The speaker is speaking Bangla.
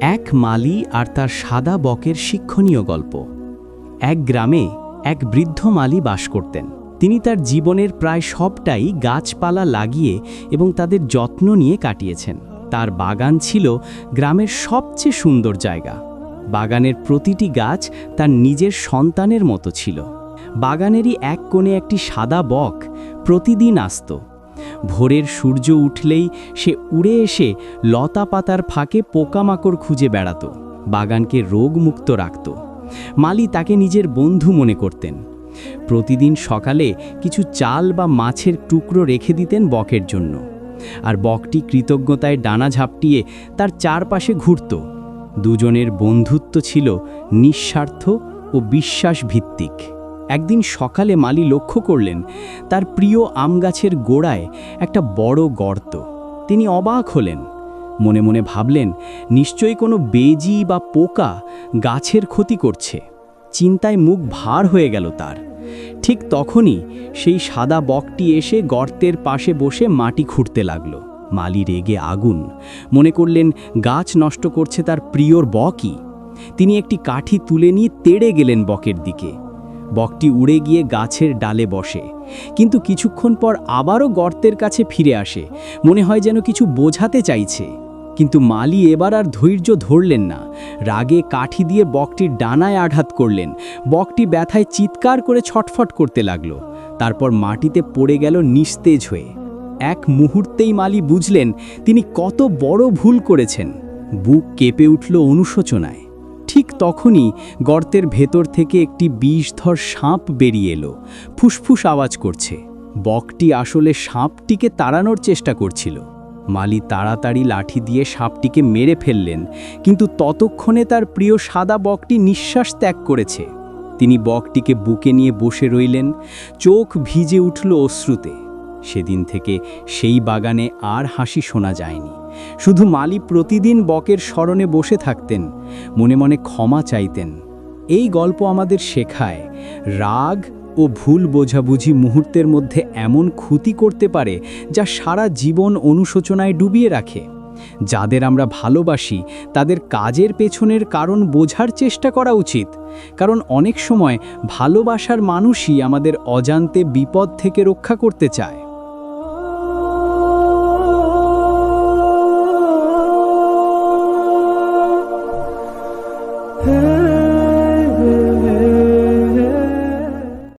এক মালি আর তার সাদা বকের শিক্ষণীয় গল্প। এক গ্রামে এক বৃদ্ধ মালি বাস করতেন। তিনি তার জীবনের প্রায় সবটাই গাছপালা লাগিয়ে এবং তাদের যত্ন নিয়ে কাটিয়েছেন। তার বাগান ছিল গ্রামের সবচেয়ে সুন্দর জায়গা। বাগানের প্রতিটি গাছ তার নিজের সন্তানের মতো ছিল। বাগানেরই এক কোণে একটি সাদা বক প্রতিদিন আসত। ভোরের সূর্য উঠলেই সে উড়ে এসে লতা পাতার ফাঁকে পোকামাকড় খুঁজে বেড়াত, বাগানকে রোগমুক্ত রাখত। মালি তাকে নিজের বন্ধু মনে করতেন। প্রতিদিন সকালে কিছু চাল বা মাছের টুকরো রেখে দিতেন বকের জন্য। আর বকটি কৃতজ্ঞতায় ডানা ঝাপটিয়ে তার চারপাশে ঘুরত। দুজনের বন্ধুত্ব ছিল নিঃস্বার্থ ও বিশ্বাস ভিত্তিক একদিন সকালে মালি লক্ষ্য করলেন তার প্রিয় আম গাছের গোড়ায় একটা বড় গর্ত। তিনি অবাক হলেন। মনে মনে ভাবলেন, নিশ্চয়ই কোনো বেজি বা পোকা গাছের ক্ষতি করছে। চিন্তায় মুখ ভার হয়ে গেল তার। ঠিক তখনই সেই সাদা বকটি এসে গর্তের পাশে বসে মাটি খুঁড়তে লাগল। মালি রেগে আগুন। মনে করলেন, গাছ নষ্ট করছে তার প্রিয়র বকই। তিনি একটি কাঠি তুলে নিয়ে তেড়ে গেলেন বকের দিকে। বকটি উড়ে গিয়ে গাছের ডালে বসে। কিন্তু কিছুক্ষণ পর আবারও গর্তের কাছে ফিরে আসে। মনে হয় যেন কিছু বোঝাতে চাইছে। কিন্তু মালি এবার আর ধৈর্য ধরলেন না। রাগে কাঠি দিয়ে বকটির ডানায় আঘাত করলেন। বকটি ব্যথায় চিৎকার করে ছটফট করতে লাগল। তারপর মাটিতে পড়ে গেল নিস্তেজ হয়ে। এক মুহূর্তেই মালি বুঝলেন তিনি কত বড় ভুল করেছেন। বুক কেঁপে উঠল অনুশোচনায়। ঠিক তখনই গর্তের ভেতর থেকে একটি বিষধর সাপ বেরিয়ে এলো। ফুসফুস আওয়াজ করছে। বকটি আসলে সাপটিকে তাড়ানোর চেষ্টা করছিল। মালি তাড়াতাড়ি লাঠি দিয়ে সাপটিকে মেরে ফেললেন, কিন্তু ততক্ষণে তার প্রিয় সাদা বকটি নিঃশ্বাস ত্যাগ করেছে। তিনি বকটিকে বুকে নিয়ে বসে রইলেন, চোখ ভিজে উঠল অশ্রুতে। সেদিন থেকে সেই বাগানে আর হাসি শোনা যায়নি। শুধু মালি প্রতিদিন বকের স্মরণে বসে থাকতেন, মনে মনে ক্ষমা চাইতেন। এই গল্প আমাদের শেখায়, রাগ ও ভুল বোঝাবুঝি মুহূর্তের মধ্যে এমন ক্ষতি করতে পারে যা সারা জীবন অনুশোচনায় ডুবিয়ে রাখে। যাদের আমরা ভালোবাসি, তাদের কাজের পেছনের কারণ বোঝার চেষ্টা করা উচিত। কারণ অনেক সময় ভালোবাসার মানুষই আমাদের অজান্তে বিপদ থেকে রক্ষা করতে চায়।